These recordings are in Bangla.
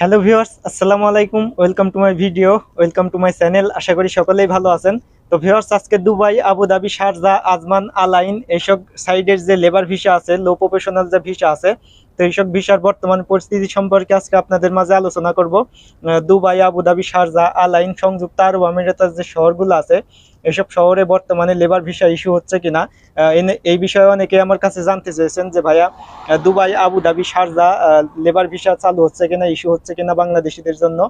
হ্যালো ভিউয়ার্স, আসসালামু আলাইকুম, welcome to my video, welcome to my channel, আশা করি সকলেই ভালো আছেন। তো ভিউয়ার্স, আজকে Dubai, Abu Dhabi, Sharjah, Ajman, Al Ain এইসব সাইডের যে লেবার ভিসা আছে লো প্রফেশনাল যে ভিসা আছে, তো এইসব ভিসার বর্তমান পরিস্থিতি সম্পর্কে আজকে আপনাদের মাঝে আলোচনা করব। দুবাই, আবুধাবি, শারজা, আলাইন সংযুক্ত আরব আমিরাতের যে শহরগুলো আছে এসব শহরে বর্তমানে লেবার ভিসা ইস্যু হচ্ছে কিনা এই বিষয়ে অনেকে আমার কাছে জানতে চেয়েছেন যে ভাইয়া Dubai Abu Dhabi Sharjah labour visa চালু হচ্ছে কিনা ইস্যু হচ্ছে কিনা বাংলাদেশিদের জন্য।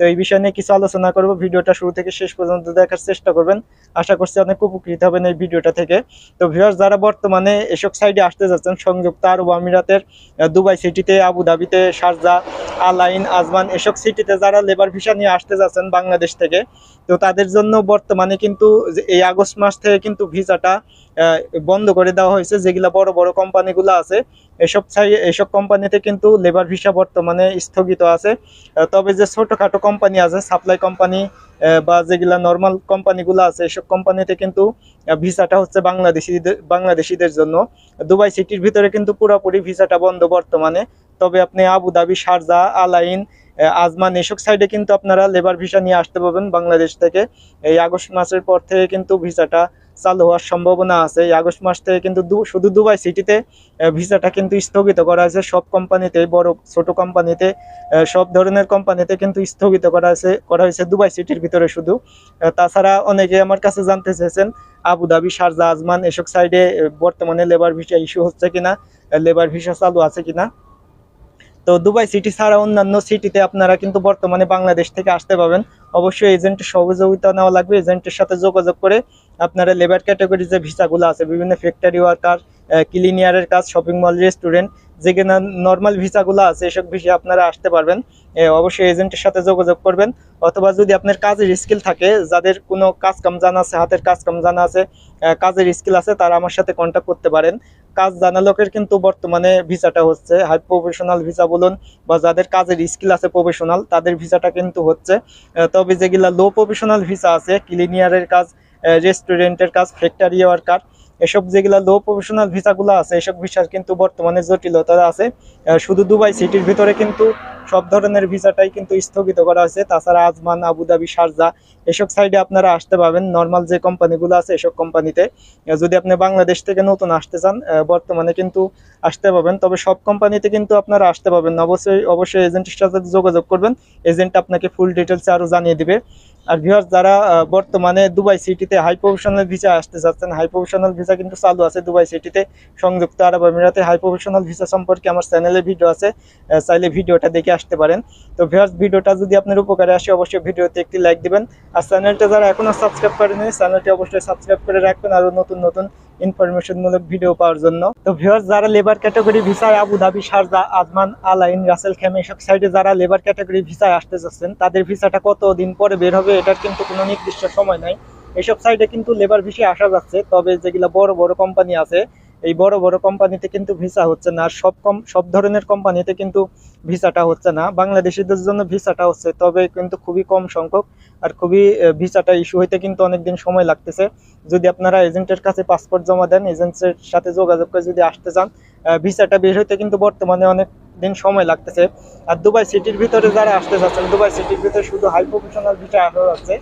তো এই বিষয় নিয়ে কিছু আলোচনা করব, ভিডিওটা শুরু থেকে শেষ পর্যন্ত দেখার চেষ্টা করবেন। আশা করছি অনেক উপকৃত হবেন এই ভিডিওটা থেকে। তো ভিউয়ার্স যারা বর্তমানে এসব সাইডে আসতে যাচ্ছেন, সংযুক্ত আরব আমিরাতের দুবাই সিটিতে আবুধাবিতে শারজা আলাইন, আজমান এসব সিটিতে যারা লেবার ভিসা নিয়ে আসতে যাচ্ছেন বাংলাদেশ থেকে, তো তাদের জন্য বর্তমানে কিন্তু এই আগস্ট মাস থেকে কিন্তু ভিসাটা বন্ধ করে দেওয়া হয়েছে, যেগুলো বড় বড় কোম্পানিগুলো আছে। এসব সাই এসব কোম্পানিতে কিন্তু লেবার ভিসা বর্তমানে স্থগিত আছে। তবে যে ছোটোখাটো কোম্পানি আছে সাপ্লাই কোম্পানি বা যেগুলা নর্মাল কোম্পানিগুলো আছে, এসব কোম্পানিতে কিন্তু ভিসাটা হচ্ছে বাংলাদেশিদের বাংলাদেশিদের জন্য। দুবাই সিটির ভিতরে কিন্তু পুরোপুরি ভিসাটা বন্ধ বর্তমানে। তবে আপনি আবুধাবি শারজা, আলাইন আজমান এসব সাইডে কিন্তু আপনারা লেবার ভিসা নিয়ে আসতে পারবেন বাংলাদেশ থেকে। এই আগস্ট মাসের পর থেকে কিন্তু ভিসাটা চালু হওয়ার সম্ভাবনা আছে। আগস্ট মাস থেকে কিন্তু শুধু দুবাই সিটিতে ভিসাটা কিন্তু স্থগিত করা হয়েছে। সব কোম্পানিতে, বড়, ছোট কোম্পানিতে সব ধরনের কোম্পানিতে কিন্তু স্থগিত করা হয়েছে করা হয়েছে দুবাই সিটির ভিতরে শুধু। তাছাড়া অনেকে আমার কাছে জানতে চেয়েছেন আবুধাবি শারজা, আজমান, এসব সাইডে বর্তমানে লেবার ভিসা ইস্যু হচ্ছে কিনা লেবার ভিসা চালু আছে কিনা। তো দুবাই সিটি ছাড়া অন্যান্য সিটিতে আপনারা কিন্তু বর্তমানে বাংলাদেশ থেকে আসতে পাবেন অবশ্যই এজেন্টের সহযোগিতা নেওয়া লাগবে। এজেন্টের সাথে যোগাযোগ করে আপনারা লেবার ক্যাটাগরি যে ভিসাগুলো আছে, বিভিন্ন ফ্যাক্টরি ওয়ার্কার ক্লিনিয়ারের কাজ শপিং মল রেস্টুরেন্ট যেখানে নর্মাল ভিসাগুলো আছে, এসব ভিসা আপনারা আসতে পারবেন। অবশ্যই এজেন্টের সাথে যোগাযোগ করবেন। অথবা যদি আপনার কাজের স্কিল থাকে, যাদের কোনো কাজ কাম জানা আছে, হাতের কাজ কাম জানা আছে কাজের স্কিল আছে, তারা আমার সাথে কন্ট্যাক্ট করতে পারেন। কাজ জানা লোকের কিন্তু বর্তমানে ভিসাটা হচ্ছে, হাই প্রফেশনাল ভিসা বলুন, বা যাদের কাজের স্কিল আছে প্রফেশনাল তাদের ভিসাটা কিন্তু হচ্ছে। তবে যেগুলা লো প্রফেশনাল ভিসা আছে ক্লিনিয়ারের কাজ রেস্টুরেন্টের কাজ ফ্যাক্টরি ওয়ার্কার এসব যেগুলো লো প্রফেশনাল ভিসাগুলো আছে, এসব ভিসার কিন্তু বর্তমানে জটিলতা আছে। শুধু দুবাই সিটির ভিতরে কিন্তু সব ধরনের ভিসাটাই কিন্তু স্থগিত করা হয়েছে। তাছাড়া আজমান, আবুধাবি, শারজা, এসব সাইডে আপনারা আসতে পারবেন নর্মাল যে কোম্পানিগুলো আছে এসব কোম্পানিতে যদি আপনি বাংলাদেশ থেকে নতুন আসতে চান বর্তমানে কিন্তু আসতে পারবেন তবে সব কোম্পানিতে কিন্তু আপনারা আসতে পারবেন অবশ্যই অবশ্যই এজেন্টের সাথে যোগাযোগ করবেন। এজেন্ট আপনাকে ফুল ডিটেলসে আরও জানিয়ে দিবে। আর ভিউয়ার্স যারা বর্তমানে দুবাই সিটিতে হাই প্রফেশনাল ভিসা আসতে চাচ্ছেন হাই প্রফেশনাল ভিসা কিন্তু চালু আছে দুবাই সিটিতে সংযুক্ত আরব আমিরাতে হাই প্রফেশনাল ভিসা সম্পর্কে আমার চ্যানেলে ভিডিও আছে। চাইলে ভিডিওটা দেখে আসতে পারেন। তো ভিউয়ার্স ভিডিওটা যদি আপনার উপকারে আসে, অবশ্যই ভিডিওতে একটি লাইক দিবেন। আর চ্যানেলটা যারা এখনও সাবস্ক্রাইব করেনি চ্যানেলটি অবশ্যই সাবস্ক্রাইব করে রাখবেন আরও নতুন নতুন ইনফরমেশন মূলক ভিডিও পাওয়ার জন্য। তো ভিউয়ার্স যারা লেবার ক্যাটাগরি ভিসায় Abu Dhabi Sharjah Ajman Al Ain Ras al Khaimah এসব সাইডে যারা লেবার ক্যাটাগরি ভিসায় আসতে চাচ্ছেন তাদের ভিসাটা কত দিন পরে বের হবে, এটার কিন্তু কোনো নির্দিষ্ট সময় নাই। এসব সাইডে কিন্তু লেবার ভিসা আসা যাচ্ছে, তবে যেগুলো বড় বড় কোম্পানি আছে এই বড় বড় কোম্পানিতে কিন্তু ভিসা হচ্ছে না সব কম, সব ধরনের কোম্পানিতে কিন্তু ভিসাটা হচ্ছে না। বাংলাদেশিদের জন্য ভিসাটা হচ্ছে, তবে কিন্তু খুবই কম সংখ্যক, আর খুবই ভিসাটা ইস্যু হইতে কিন্তু অনেকদিন সময় লাগতেছে। যদি আপনারা এজেন্টের কাছে পাসপোর্ট জমা দেন এজেন্টের সাথে যোগাযোগ করে যদি আসতে চান ভিসাটা বের হইতে কিন্তু বর্তমানে অনেক দিন সময় লাগতেছে। আর দুবাই সিটির ভিতরে যারা আসতে চাচ্ছেন দুবাই সিটির ভিতরে শুধু হাই প্রফেশনাল ভিসা আসা যাচ্ছে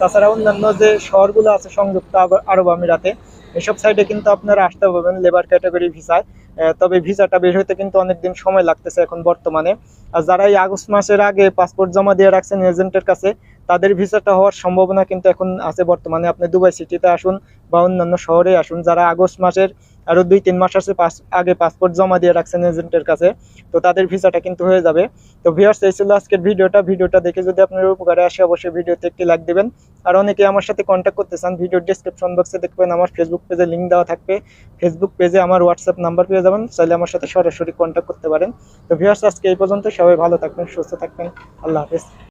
তাছাড়া অন্যান্য যে শহরগুলো আছে সংযুক্ত আরব আমিরাতে এসব সাইডে কিন্তু আপনারা আসতে পারবেন লেবার ক্যাটাগরি ভিসায় তবে ভিসাটা বের হইতে কিন্তু অনেকদিন সময় লাগতেছে এখন বর্তমানে। আর যারা এই আগস্ট মাসের আগে পাসপোর্ট জমা দিয়ে রাখছেন এজেন্টের কাছে, তাদের ভিসাটা হওয়ার সম্ভাবনা কিন্তু এখন আছে বর্তমানে। আপনি দুবাই সিটিতে আসুন বা অন্যান্য শহরে আসুন, যারা আগস্ট মাসের আরও দুই, তিন মাস আছে, পাস আগে পাসপোর্ট জমা দিয়ে রাখছেন এজেন্টের কাছে। তো তাদের ভিসাটা কিন্তু হয়ে যাবে। তো ভিউয়ার্স এই ছিল আজকের ভিডিওটা ভিডিওটা দেখে যদি আপনার উপকারে আসে, অবশ্যই ভিডিওতে একটি লাইক দেবেন। আর অনেকে আমার সাথে কন্ট্যাক্ট করতে চান ভিডিওর ডিসক্রিপশন বক্সে দেখবেন, আমার ফেসবুক পেজে লিঙ্ক দেওয়া থাকবে। ফেসবুক পেজে আমার হোয়াটসঅ্যাপ নাম্বার পেয়ে যাবেন, চাইলে আমার সাথে সরাসরি কন্ট্যাক্ট করতে পারেন। তো ভিউয়ার্স আজকে এই পর্যন্ত, সবাই ভালো থাকবেন, সুস্থ থাকবেন। আল্লাহ হাফেজ।